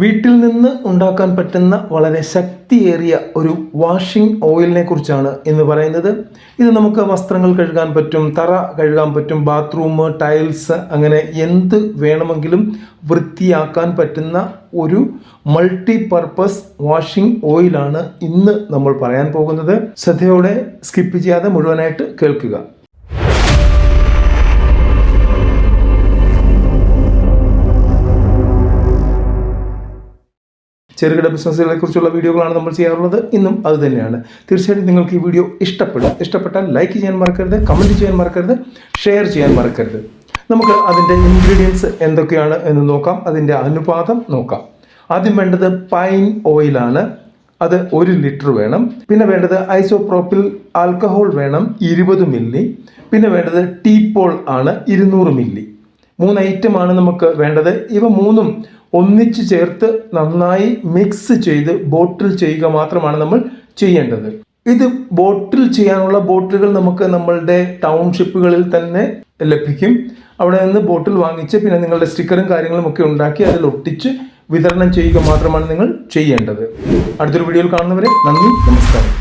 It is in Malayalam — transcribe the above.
വീട്ടിൽ നിന്ന് ഉണ്ടാക്കാൻ പറ്റുന്ന വളരെ ശക്തിയേറിയ ഒരു വാഷിംഗ് ഓയിലിനെ കുറിച്ചാണ് ഇന്ന് പറയുന്നത്. ഇത് നമുക്ക് വസ്ത്രങ്ങൾ കഴുകാൻ പറ്റും തറ കഴുകാൻ പറ്റും ബാത്റൂം ടൈൽസ് അങ്ങനെ എന്ത് വേണമെങ്കിലും വൃത്തിയാക്കാൻ പറ്റുന്ന ഒരു മൾട്ടി പർപ്പസ് വാഷിംഗ് ഓയിലാണ് ഇന്ന് നമ്മൾ പറയാൻ പോകുന്നത്. ശ്രദ്ധയോടെ സ്കിപ്പ് ചെയ്യാതെ മുഴുവനായിട്ട് കേൾക്കുക. ചെറുകിട ബിസിനസ്സുകളെ കുറിച്ചുള്ള വീഡിയോകളാണ് നമ്മൾ ചെയ്യാറുള്ളത്. ഇന്നും അത് തന്നെയാണ്. തീർച്ചയായിട്ടും നിങ്ങൾക്ക് ഈ വീഡിയോ ഇഷ്ടപ്പെടും. ഇഷ്ടപ്പെട്ടാൽ ലൈക്ക് ചെയ്യാൻ മറക്കരുത് കമന്റ് ചെയ്യാൻ മറക്കരുത് ഷെയർ ചെയ്യാൻ മറക്കരുത്. നമുക്ക് അതിന്റെ ഇൻഗ്രീഡിയൻസ് എന്തൊക്കെയാണ് എന്ന് നോക്കാം. അതിന്റെ അനുപാതം നോക്കാം. ആദ്യം വേണ്ടത് പൈൻ ഓയിലാണ് അത് ഒരു ലിറ്റർ വേണം. പിന്നെ വേണ്ടത് ഐസോപ്രോപ്പിൽ ആൽക്കഹോൾ വേണം ഇരുപത് മില്ലി പിന്നെ വേണ്ടത് ടീപ്പോൾ ആണ് ഇരുന്നൂറ് മില്ലി മൂന്ന് ഐറ്റമാണ് നമുക്ക് വേണ്ടത്. ഇവ മൂന്നും ഒന്നിച്ച് ചേർത്ത് നന്നായി മിക്സ് ചെയ്ത് ബോട്ടിൽ ചെയ്യുക മാത്രമാണ് നമ്മൾ ചെയ്യേണ്ടത്. ഇത് ബോട്ടിൽ ചെയ്യാനുള്ള ബോട്ടിലുകൾ നമുക്ക് നമ്മളുടെ ടൗൺഷിപ്പുകളിൽ തന്നെ ലഭിക്കും. അവിടെ നിന്ന് ബോട്ടിൽ വാങ്ങിച്ച് പിന്നെ നിങ്ങളുടെ സ്റ്റിക്കറും കാര്യങ്ങളും ഒക്കെ ഉണ്ടാക്കി അതിൽ ഒട്ടിച്ച് വിതരണം ചെയ്യുക മാത്രമാണ് നിങ്ങൾ ചെയ്യേണ്ടത്. അടുത്തൊരു വീഡിയോയിൽ കാണുന്നവരെ നന്ദി നമസ്കാരം.